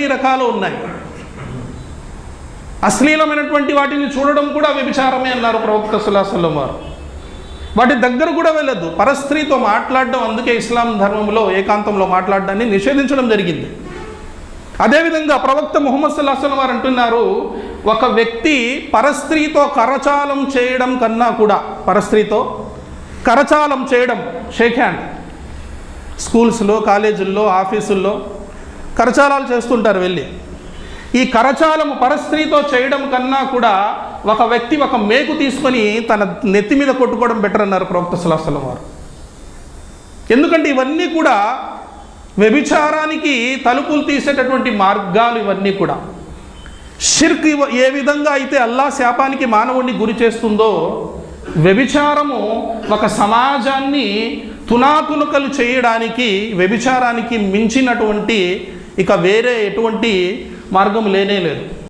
ఎన్ని రకాలు ఉన్నాయి. అశ్లీలమైనటువంటి వాటిని చూడడం కూడా వ్యభిచారమే అన్నారు ప్రవక్త సుల్లాసల్లం వారు. వాటి దగ్గర కూడా వెళ్ళొద్దు. పరస్త్రీతో మాట్లాడడం అందుకే ఇస్లాం ధర్మంలో ఏకాంతంలో మాట్లాడడాన్ని నిషేధించడం జరిగింది. అదేవిధంగా ప్రవక్త ముహమ్మద్ సుల్లాహం వారు అంటున్నారు ఒక వ్యక్తి పరస్త్రీతో కరచాలం చేయడం కన్నా కూడా పరస్త్రీతో కరచాలం చేయడం షేక్ హ్యాండ్ స్కూల్స్లో కాలేజీల్లో ఆఫీసుల్లో కరచాలాలు చేస్తుంటారు వెళ్ళి. ఈ కరచాలము పరస్త్రీతో చేయడం కన్నా కూడా ఒక వ్యక్తి ఒక మేకు తీసుకొని తన నెత్తి మీద కొట్టుకోవడం బెటర్ అన్నారు ప్రవక్త సులాసలం వారు. ఎందుకంటే ఇవన్నీ కూడా వ్యభిచారానికి తలుపులు తీసేటటువంటి మార్గాలు ఇవన్నీ కూడా. షిర్క్ ఏ విధంగా అయితే అల్లా శాపానికి మానవుణ్ణి గురి చేస్తుందో వ్యభిచారము ఒక సమాజాన్ని తునాతునకలు చేయడానికి వ్యభిచారానికి మించినటువంటి ఇక వేరే ఎటువంటి మార్గం లేనే లేదు.